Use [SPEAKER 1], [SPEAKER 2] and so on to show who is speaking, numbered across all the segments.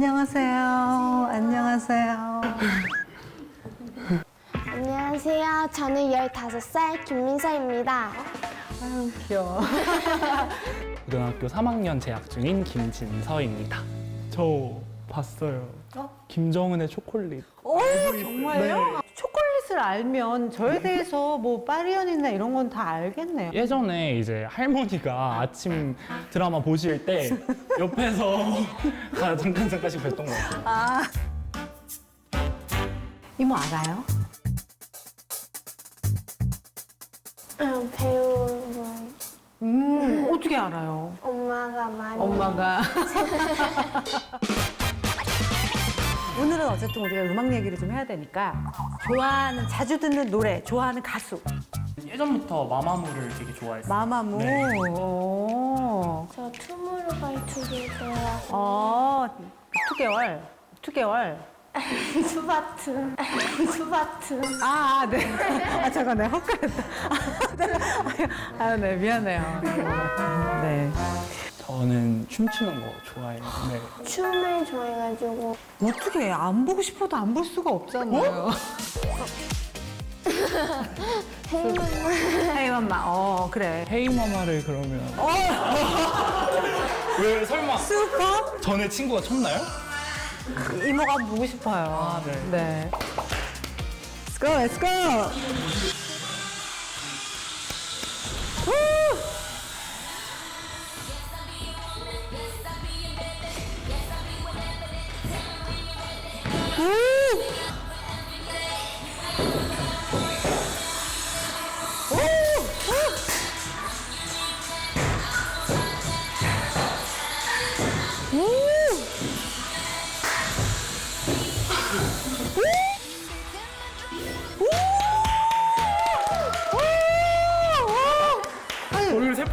[SPEAKER 1] 안녕하세요. 안녕하세요.
[SPEAKER 2] 안녕하세요. 저는 15살 김민서입니다.
[SPEAKER 1] 아유, 귀여워.
[SPEAKER 3] 고등학교 3학년 재학 중인 김진서입니다. 저 봤어요.
[SPEAKER 1] 어?
[SPEAKER 3] 김정은의 초콜릿.
[SPEAKER 1] 오, 정말요? 알면 저에 대해서 뭐 파리언이나 이런 건 다 알겠네요.
[SPEAKER 3] 예전에 이제 할머니가 아침 드라마 보실 때 옆에서 가- 잠깐 잠깐씩 뵀던 것 같아요.
[SPEAKER 1] 아. 이모 알아요?
[SPEAKER 2] 음, 배우분
[SPEAKER 1] 음, 어떻게 알아요?
[SPEAKER 2] 엄마가 많이
[SPEAKER 1] 엄마가. 오늘은 어쨌든 우리가 음악 얘기를 좀 해야 되니까 좋아하는 자주 듣는 노래, 좋아하는 가수
[SPEAKER 3] 예전부터 마마무를 되게 좋아했어요.
[SPEAKER 1] 마마무.
[SPEAKER 3] 네.
[SPEAKER 2] 저 투모로우바이투게더
[SPEAKER 1] 어, 투개월, 투개월.
[SPEAKER 2] 투바트 투바트
[SPEAKER 1] 아, 아, 네. 아, 잠깐, 내가 헛갈렸다. 아, 네, 미안해요. 네.
[SPEAKER 3] 저는 춤추는 거 좋아해요. 네.
[SPEAKER 2] 춤을 좋아해가지고
[SPEAKER 1] 어떻게 안 보고 싶어도 안 볼 수가 없잖아요.
[SPEAKER 2] 헤이만
[SPEAKER 1] 헤이 맘마, 어, 그래.
[SPEAKER 3] 헤이마마를 그러면 왜 설마
[SPEAKER 1] 슈퍼?
[SPEAKER 3] 전에 친구가 쳤나요?
[SPEAKER 1] 이모가 보고 싶어요.
[SPEAKER 3] 아, 네.
[SPEAKER 1] 네. Let's go, let's go.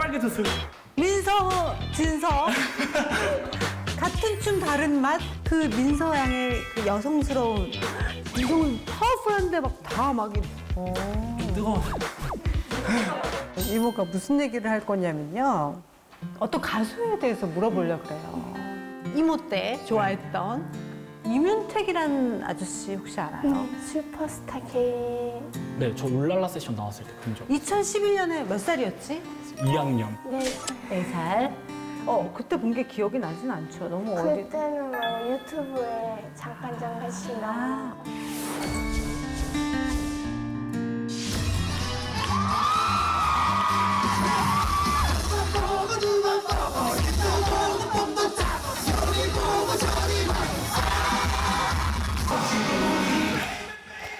[SPEAKER 3] 빨개졌어요.
[SPEAKER 1] 민서, 진서. 같은 춤 다른 맛? 그 민서 양의 그 여성스러운, 이성은 파워풀한데 막 다 막. 이- 어.
[SPEAKER 3] 뜨거워.
[SPEAKER 1] 이모가 무슨 얘기를 할 거냐면요. 어떤 가수에 대해서 물어보려고 그래요. 이모 때 좋아했던 이문택이라는 아저씨 혹시 알아요?
[SPEAKER 2] 슈퍼스타 K
[SPEAKER 3] 네, 저 울랄라 세션 나왔을 때 본 적.
[SPEAKER 1] 2011년에 몇 살이었지?
[SPEAKER 3] 2학년.
[SPEAKER 2] 네
[SPEAKER 1] 4살. 어, 그때 본 게 기억이 나진 않죠. 너무 어리.
[SPEAKER 2] 그때는 뭐 유튜브에 잠깐 잠깐씩 나
[SPEAKER 1] 아,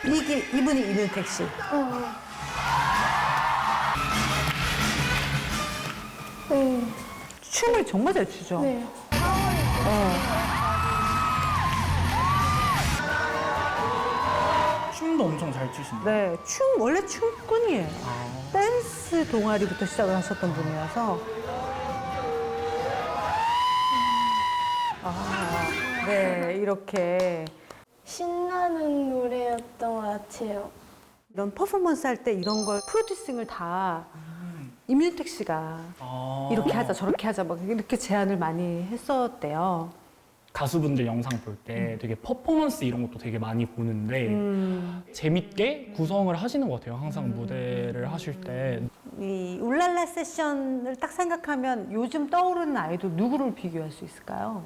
[SPEAKER 1] 이기, 이분이 이문택 씨.
[SPEAKER 2] 네.
[SPEAKER 1] 춤을 정말 잘 추죠.
[SPEAKER 2] 네.
[SPEAKER 3] 춤도 엄청 잘 추신다.
[SPEAKER 1] 네, 춤 원래 춤꾼이에요.
[SPEAKER 3] 아.
[SPEAKER 1] 댄스 동아리부터 시작을 하셨던 분이어서. 아, 네, 이렇게
[SPEAKER 2] 신나는 노래였던 것 같아요.
[SPEAKER 1] 이런 퍼포먼스 할 때 이런 걸 프로듀싱을 다 임윤택 씨가
[SPEAKER 3] 아.
[SPEAKER 1] 이렇게 하자 저렇게 하자 막 이렇게 제안을 많이 했었대요.
[SPEAKER 3] 가수분들 영상 볼 때 되게 퍼포먼스 이런 것도 되게 많이 보는데
[SPEAKER 1] 음.
[SPEAKER 3] 재밌게 구성을 하시는 것 같아요. 항상 무대를 하실 때.
[SPEAKER 1] 이 울랄라 세션을 딱 생각하면 요즘 떠오르는 아이돌 누구를 비교할 수 있을까요?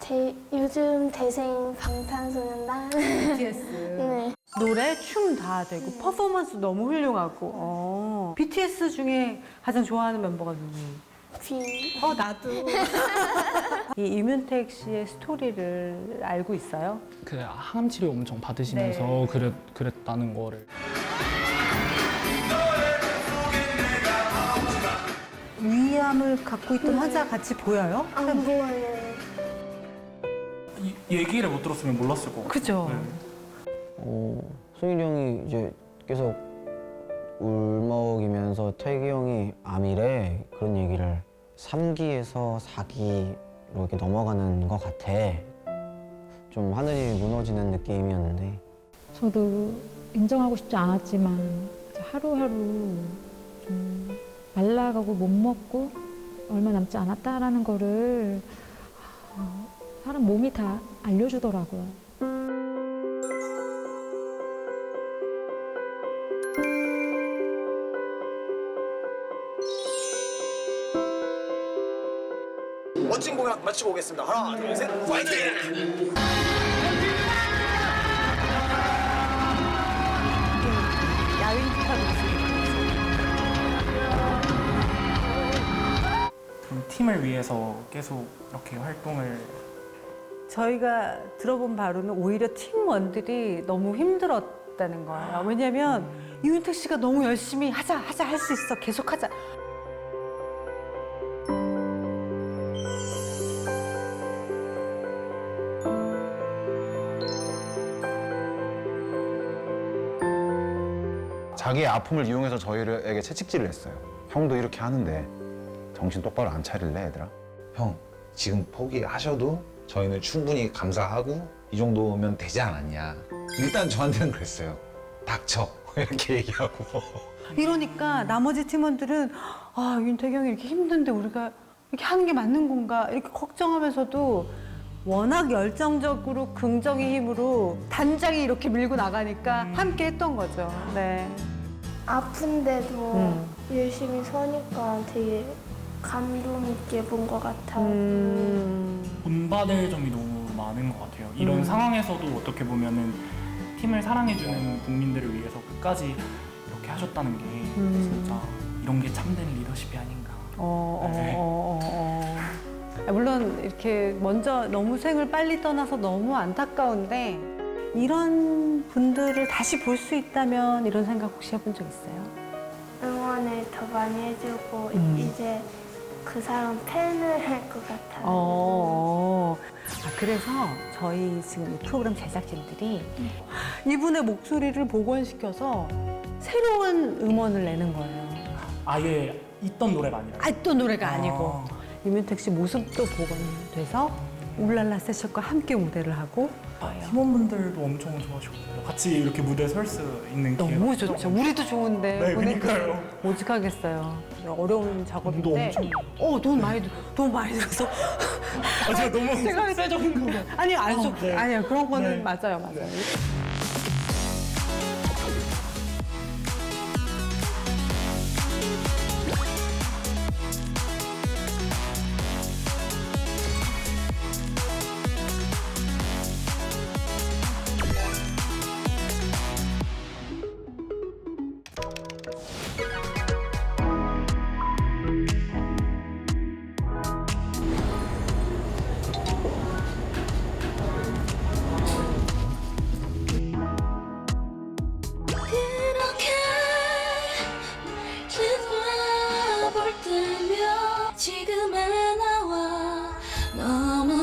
[SPEAKER 2] 제 요즘 대생 방탄소년단
[SPEAKER 1] BTS.
[SPEAKER 2] 네.
[SPEAKER 1] 노래, 춤 다 되고 퍼포먼스 너무 훌륭하고. 어. BTS 중에 가장 좋아하는 멤버가 누구? 비어 나도. 이 이문택 씨의 스토리를 알고 있어요?
[SPEAKER 3] 그 항암 치료 엄청 받으시면서
[SPEAKER 1] 네.
[SPEAKER 3] 그랬, 그랬다는 거를.
[SPEAKER 1] 위암을 갖고 있던 환자 같이 보여요?
[SPEAKER 2] 안 보여요.
[SPEAKER 3] 이, 얘기를 못 들었으면 몰랐을 것 같아요.
[SPEAKER 1] 그죠.
[SPEAKER 4] 어, 승일이 형이 이제 계속 울먹이면서 태기 형이 암이래 그런 얘기를 3기에서 4기로 이렇게 넘어가는 것 같아. 좀 하늘이 무너지는 느낌이었는데
[SPEAKER 5] 저도 인정하고 싶지 않았지만 이제 하루하루 좀 말라가고 못 먹고 얼마 남지 않았다라는 거를 아,
[SPEAKER 6] 사람 몸이 다 알려주더라고요.
[SPEAKER 7] 멋진 공약 마치고 오겠습니다. 하나, 둘, 셋, 파이팅!
[SPEAKER 3] 팀을 위해서 계속 이렇게 활동을
[SPEAKER 1] 저희가 들어본 바로는 오히려 팀원들이 너무 힘들었다는 거예요. 왜냐면 이윤택 씨가 너무 열심히 하자, 하자, 할 수 있어, 계속 하자.
[SPEAKER 8] 자기의 아픔을 이용해서 저희에게 채찍질을 했어요. 형도 이렇게 하는데 정신 똑바로 안 차릴래 얘들아?
[SPEAKER 9] 형 지금 포기하셔도 저희는 충분히 감사하고 이 정도면 되지 않았냐 일단 저한테는 그랬어요 닥쳐 이렇게 얘기하고
[SPEAKER 1] 이러니까 나머지 팀원들은 아, 형이 이렇게 힘든데 우리가 이렇게 하는 게 맞는 건가 이렇게 걱정하면서도 워낙 열정적으로 긍정의 힘으로 단장이 이렇게 밀고 나가니까 함께 했던 거죠. 네.
[SPEAKER 2] 아픈데도
[SPEAKER 1] 음.
[SPEAKER 2] 열심히 서니까 되게 감동 있게 본 것 같아요.
[SPEAKER 1] 음.
[SPEAKER 3] 본받을 점이 너무 많은 것 같아요. 이런
[SPEAKER 1] 음.
[SPEAKER 3] 상황에서도 어떻게 보면은 팀을 사랑해주는 국민들을 위해서 끝까지 이렇게 하셨다는 게
[SPEAKER 1] 음.
[SPEAKER 3] 진짜 이런 게 참된 리더십이 아닌가.
[SPEAKER 1] 어, 어,
[SPEAKER 3] 네.
[SPEAKER 1] 어, 어, 어. 아, 물론 이렇게 먼저 너무 생을 빨리 떠나서 너무 안타까운데 이런 분들을 다시 볼 수 있다면 이런 생각 혹시 해본 적 있어요?
[SPEAKER 2] 응원을 더 많이 해주고
[SPEAKER 1] 음.
[SPEAKER 2] 이제 그 사람 팬을 할 것 같아요.
[SPEAKER 1] 어. 아, 그래서 저희 지금 이 프로그램 제작진들이 이분의 목소리를 복원시켜서 새로운 음원을 내는 거예요.
[SPEAKER 3] 아예 있던 노래가 아니라.
[SPEAKER 1] 아, 또 노래가
[SPEAKER 3] 아.
[SPEAKER 1] 아니고 이민택 씨 모습도 복원돼서 울랄라 세션과 함께 무대를 하고
[SPEAKER 3] 팀원분들도 엄청 좋아하셨고요. 같이 이렇게 무대에 설 수 있는 기회가
[SPEAKER 1] 너무 좋죠. 우리도 좋은데
[SPEAKER 3] 네,
[SPEAKER 1] 보내기
[SPEAKER 3] 그러니까요.
[SPEAKER 1] 오직하겠어요. 어려운 작업인데.
[SPEAKER 3] 엄청
[SPEAKER 1] 어, 돈 많이 들- 돈 많이 들어서.
[SPEAKER 3] 아, 제가 너무 세적인 거.
[SPEAKER 1] 아니 안
[SPEAKER 3] 어,
[SPEAKER 1] 좋.
[SPEAKER 3] 네.
[SPEAKER 1] 아니요 그런 거는
[SPEAKER 3] 네.
[SPEAKER 1] 맞아요, 맞아요.
[SPEAKER 10] 그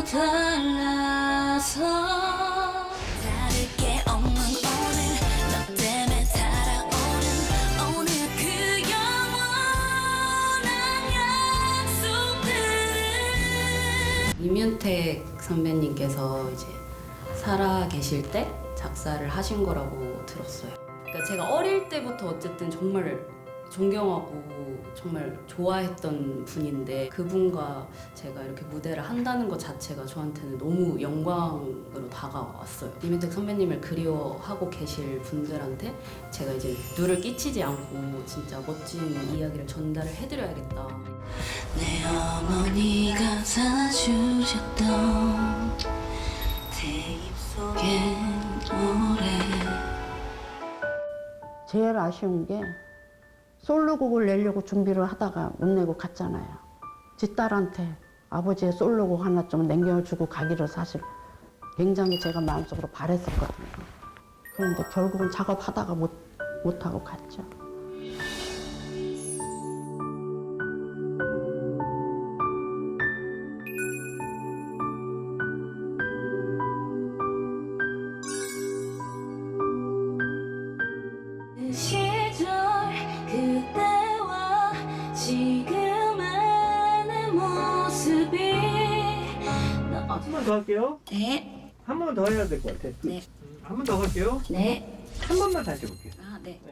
[SPEAKER 10] 달라서 그
[SPEAKER 11] 이윤택 선배님께서 이제 살아 계실 때 작사를 하신 거라고 들었어요. 그러니까 제가 어릴 때부터 어쨌든 정말 존경하고 정말 좋아했던 분인데 그분과 제가 이렇게 무대를 한다는 것 자체가 저한테는 너무 영광으로 다가왔어요. 이민택 선배님을 그리워하고 계실 분들한테 제가 이제 누를 끼치지 않고 진짜 멋진 이야기를 전달을 해드려야겠다.
[SPEAKER 10] 내 어머니가 사주셨던 속의 노래
[SPEAKER 12] 제일 아쉬운 게 솔로곡을 내려고 준비를 하다가 못 내고 갔잖아요. 지 딸한테 아버지의 솔로곡 하나 좀 남겨주고 가기를 사실 굉장히 제가 마음속으로 바랬었거든요. 그런데 결국은 작업하다가 못, 못하고 갔죠.
[SPEAKER 7] 한 번 더 할게요.
[SPEAKER 10] 네.
[SPEAKER 7] 한 번 더 해야 될 것 같아.
[SPEAKER 10] 네.
[SPEAKER 7] 한 번 더 할게요.
[SPEAKER 10] 네.
[SPEAKER 7] 한 번만 다시 해볼게요.
[SPEAKER 10] 아, 네. 네.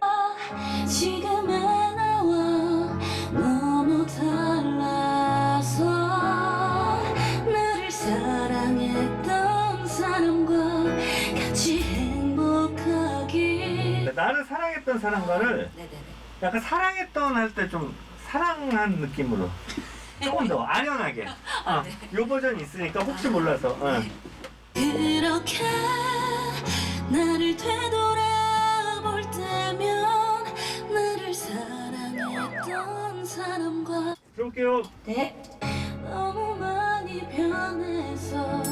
[SPEAKER 10] 지금의 나와 너무 달라서 너를 사랑했던 사람과 같이 행복하기 네,
[SPEAKER 7] 나를 사랑했던 사람과를
[SPEAKER 11] 네네네.
[SPEAKER 7] 약간 사랑했던 할 때 좀 사랑한 느낌으로. 조금 더 아련하게. 어, 요 버전이 있으니까 혹시 몰라서. 어.
[SPEAKER 10] 그렇게 나를 되돌아볼 때면 나를 사랑했던 사람과
[SPEAKER 7] 들어올게요.
[SPEAKER 10] 네. 너무 많이 변해서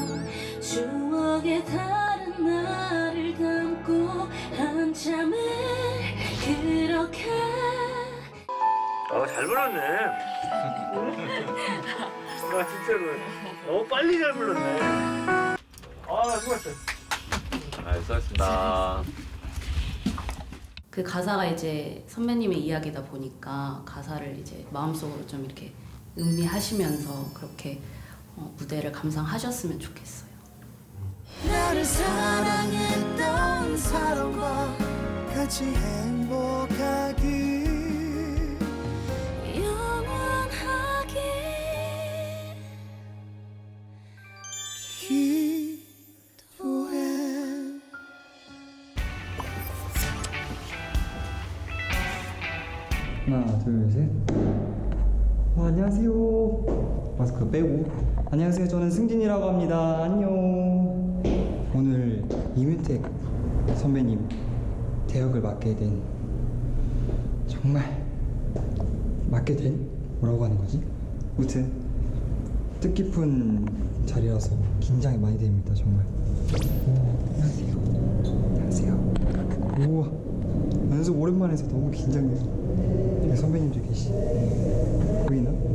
[SPEAKER 10] 추억에 다른 나를 담고 한참을 그렇게
[SPEAKER 7] 어, 잘 불렀네. 아, 진짜로. 너무 빨리 잘 불렀네. 아, 수고했어.
[SPEAKER 13] 아, 수고하셨습니다.
[SPEAKER 11] 그 가사가 이제 선배님의 이야기다 보니까 가사를 이제 마음속으로 좀 이렇게 음미하시면서 그렇게 어, 무대를 감상하셨으면 좋겠어요.
[SPEAKER 10] 나를 사랑했던 사람과
[SPEAKER 14] 같이 행복
[SPEAKER 15] 하나 둘셋. 어, 안녕하세요. 마스크 빼고. 안녕하세요. 저는 승진이라고 합니다. 안녕. 오늘 이문택 선배님 대역을 맡게 된 정말 맡게 된 뭐라고 하는 거지? 무튼 뜻깊은 자리라서 긴장이 많이 됩니다 정말. 오, 안녕하세요. 안녕하세요. 우와. 연습 오랜만에 해서 너무 긴장돼요. 여기 선배님도 계시 보이나?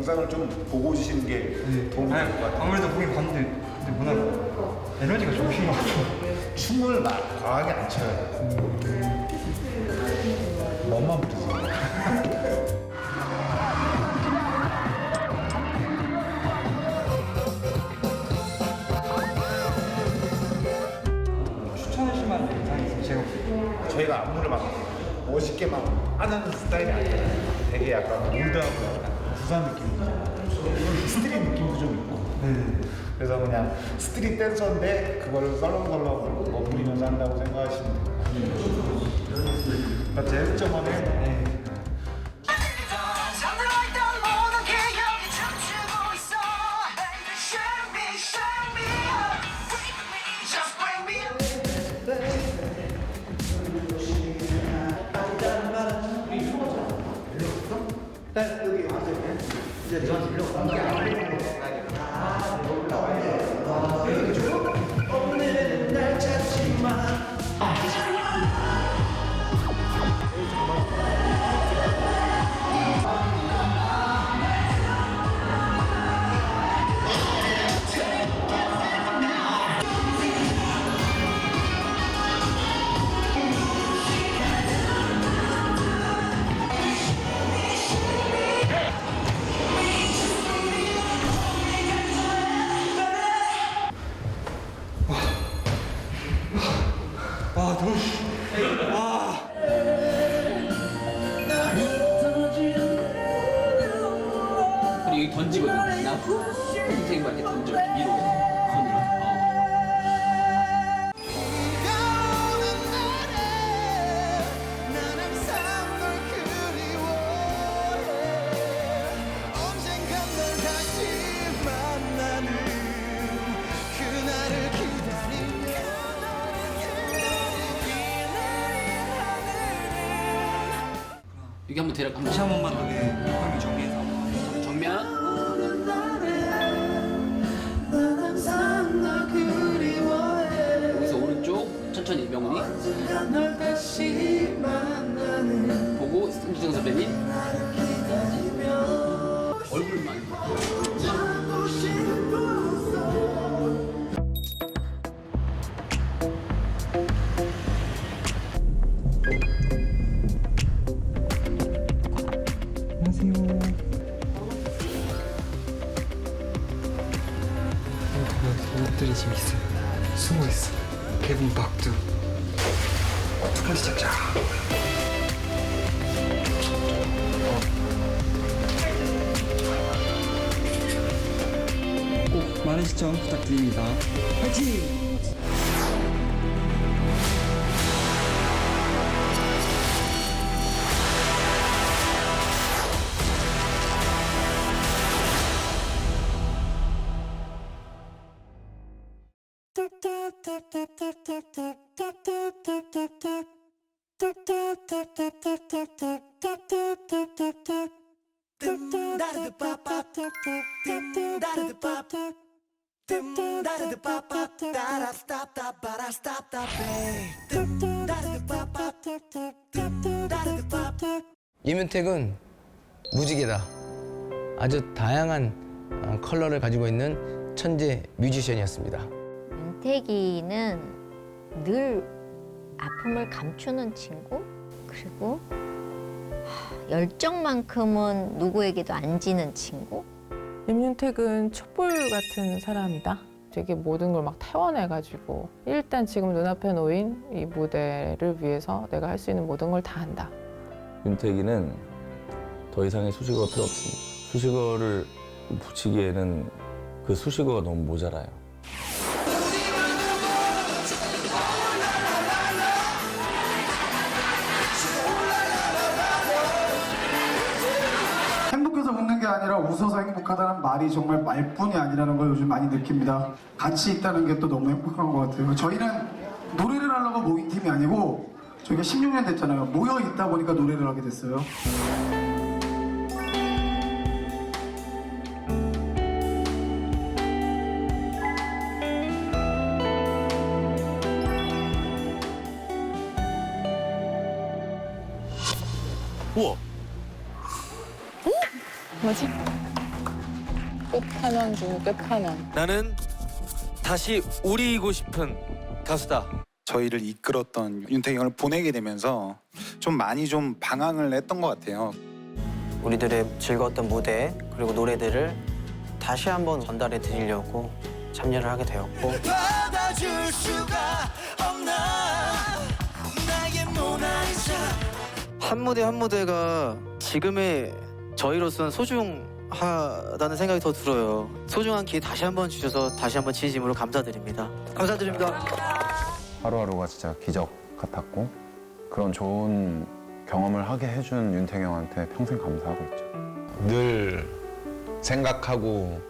[SPEAKER 9] 영상을 좀 보고 주시는 게 도움이 될 것 같아요.
[SPEAKER 15] 아무래도 보긴 봤는데 근데 워낙 에너지가 좋으신 것 같아요.
[SPEAKER 9] 춤을 막 과하게 안 춰요. 멋만 부리세요.
[SPEAKER 15] 추천해줄 만한 영상이 있어요. 제가
[SPEAKER 9] 저희가 안무를 막 멋있게 막 하는 스타일이 아니에요. 되게 약간 올드하고 약간 부산 느낌이죠. 스트릿 느낌도 좀 있고. 그래서 그냥 스트릿 댄서인데 그거를 썰렁썰렁 멋부리면서 한다고 생각하시면 돼요. 그러니까 제스처만에
[SPEAKER 16] 대략 한
[SPEAKER 15] 다시 한 번만 더 형이 정리해서.
[SPEAKER 16] 정면
[SPEAKER 17] 그래서 오른쪽
[SPEAKER 18] 천천히
[SPEAKER 15] 명훈이. 보고 김지정 선배님. 얼굴만. 많은 시청 부탁드립니다. 화이팅!
[SPEAKER 19] 이문택은 무지개다. 아주 다양한 어, 컬러를 가지고 있는 천재 뮤지션이었습니다.
[SPEAKER 20] 윤태기는 늘 아픔을 감추는 친구 그리고 하, 열정만큼은 누구에게도 안 지는 친구
[SPEAKER 21] 임윤택은 촛불 같은 사람이다. 되게 모든 걸 막 태워내가지고 일단 지금 눈앞에 놓인 이 무대를 위해서 내가 할 수 있는 모든 걸 다 한다.
[SPEAKER 22] 윤택이는 더 이상의 수식어가 필요 없습니다. 수식어를 붙이기에는 그 수식어가 너무 모자라요.
[SPEAKER 23] 행복해서 웃는 게 아니라 웃어서 행복하다는 말이 정말 말뿐이 아니라는 걸 요즘 많이 느낍니다. 같이 있다는 게 또 너무 행복한 것 같아요. 저희는 노래를 하려고 모인 팀이 아니고 저희가 16년 됐잖아요. 모여 있다 보니까 노래를 하게 됐어요.
[SPEAKER 21] 끝판왕 중 끝판왕.
[SPEAKER 24] 나는 다시 우리이고 싶은 가수다.
[SPEAKER 25] 저희를 이끌었던 윤태기 형을 보내게 되면서 좀 많이 좀 방황을 했던 것 같아요.
[SPEAKER 4] 우리들의 즐거웠던 무대 그리고 노래들을 다시 한번 전달해 드리려고 참여를 하게 되었고
[SPEAKER 26] 받아줄 수가 없나 나의 모나리자
[SPEAKER 27] 한 무대 한 무대가 지금의 저희로서는 소중 하다는 생각이 더 들어요. 소중한 기회 다시 한번 주셔서 다시 한번 진심으로 감사드립니다. 감사드립니다.
[SPEAKER 28] 하루하루가 진짜 기적 같았고 그런 좋은 경험을 하게 해준 윤택이 형한테 평생 감사하고 있죠.
[SPEAKER 9] 늘 생각하고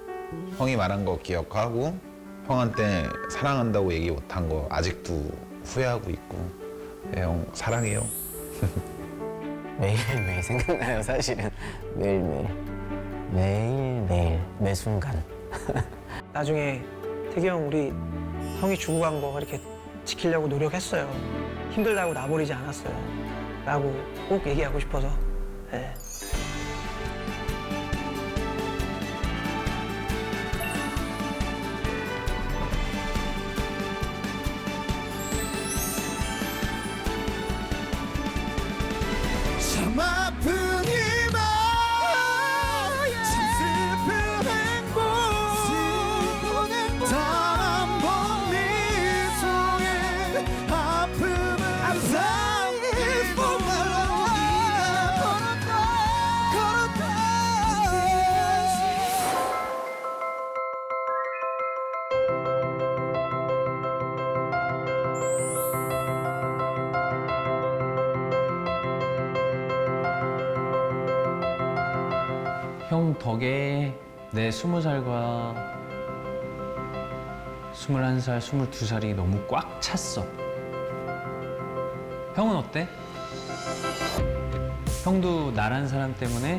[SPEAKER 9] 형이 말한 거 기억하고 형한테 사랑한다고 얘기 못한 거 아직도 후회하고 있고 네, 형 사랑해요.
[SPEAKER 4] 매일매일 생각나요 사실은 매일매일 매일매일 매 순간
[SPEAKER 29] 나중에 태기 형 우리 형이 주고 간거 이렇게 지키려고 노력했어요. 힘들다고 놔버리지 않았어요. 라고 꼭 얘기하고 싶어서. 네.
[SPEAKER 30] 형 덕에 내 스무 살과 스물한 살, 스물두 살이 너무 꽉 찼어. 형은 어때? 형도 나란 사람 때문에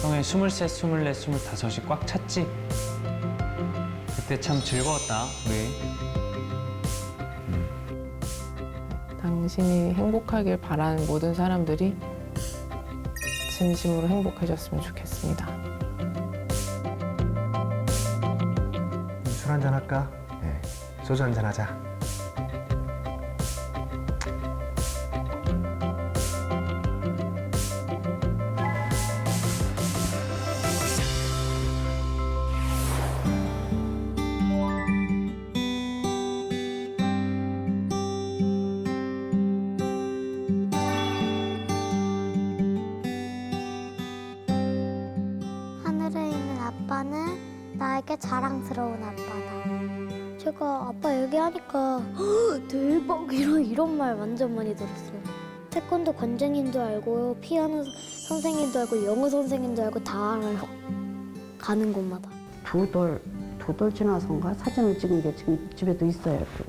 [SPEAKER 30] 형의 스물셋, 스물넷, 스물다섯이 꽉 찼지? 그때 참 즐거웠다, 우리.
[SPEAKER 21] 당신이 행복하길 바라는 모든 사람들이 진심으로 행복해졌으면 좋겠습니다.
[SPEAKER 31] 술 한잔 할까? 네. 소주 한잔 하자.
[SPEAKER 32] 완전 많이 들었어요. 태권도 관장님도 알고 피아노 선생님도 알고 영어 선생님도 알고 다 알아요. 가는 곳마다.
[SPEAKER 12] 두 돌, 두돌 지나선가 사진을 찍은 게 지금 집에도 있어요. 그,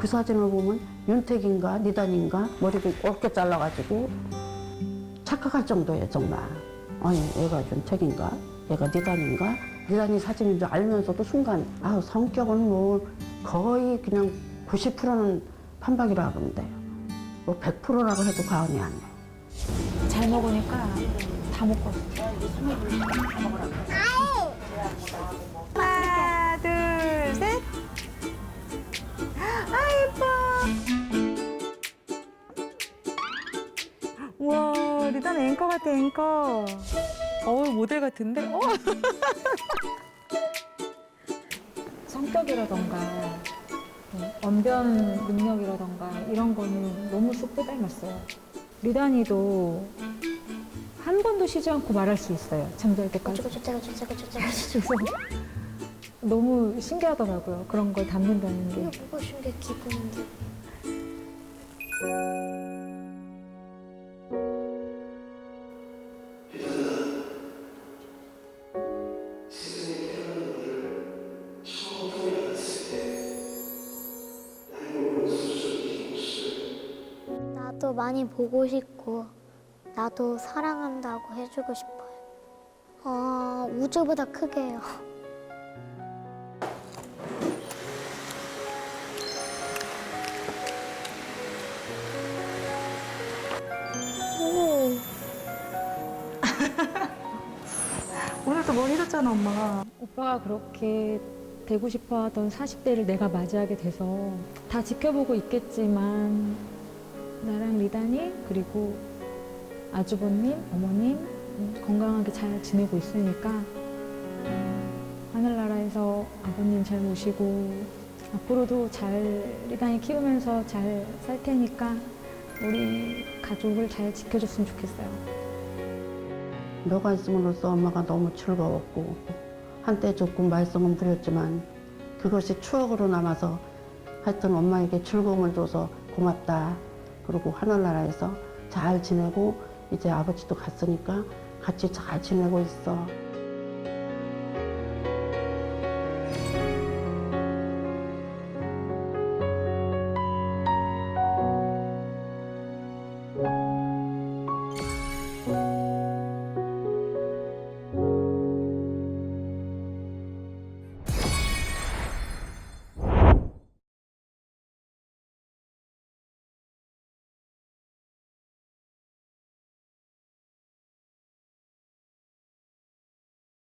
[SPEAKER 12] 그 사진을 보면 윤택인가 니단인가 머리를 곱게 잘라가지고 착각할 정도예요 정말. 아니 얘가 윤택인가 얘가 니단인가 니단이 사진인 줄 알면서도 순간 아 성격은 뭐 거의 그냥 90%는 판박이라 그러는데 뭐 100%라고 해도 과언이 아니에요.
[SPEAKER 33] 잘 먹으니까 다 먹고 하나, 둘, 셋. 아, 예뻐. 우와, 리단 앵커 같아, 앵커. 어우, 모델 같은데? 어.
[SPEAKER 6] 성격이라던가 뭐 언변 능력이라던가 이런 거는 너무 쏙 닮았어요. 리단이도 한 번도 쉬지 않고 말할 수 있어요. 잠잘 때까지. 그래서 너무 신기하더라고요. 그런 걸 담는다는 게.
[SPEAKER 32] 이거 보고 싶은 게 기분인데. 많이 보고 싶고 나도 사랑한다고 해주고 싶어요. 어, 우주보다 크게요.
[SPEAKER 33] 엄마가.
[SPEAKER 6] 오빠가 그렇게 되고 싶어 하던 40대를 내가 맞이하게 돼서 다 지켜보고 있겠지만 나랑 리단이 그리고 아주버님, 어머님 음, 건강하게 잘 지내고 있으니까 음, 하늘나라에서 아버님 잘 모시고 앞으로도 잘 리단이 키우면서 잘 살 테니까 우리 가족을 잘 지켜줬으면 좋겠어요.
[SPEAKER 12] 너가 있음으로써 엄마가 너무 즐거웠고 한때 조금 말썽은 부렸지만 그것이 추억으로 남아서 하여튼 엄마에게 즐거움을 줘서 고맙다. 그리고 하늘나라에서 잘 지내고 이제 아버지도 갔으니까 같이 잘 지내고 있어.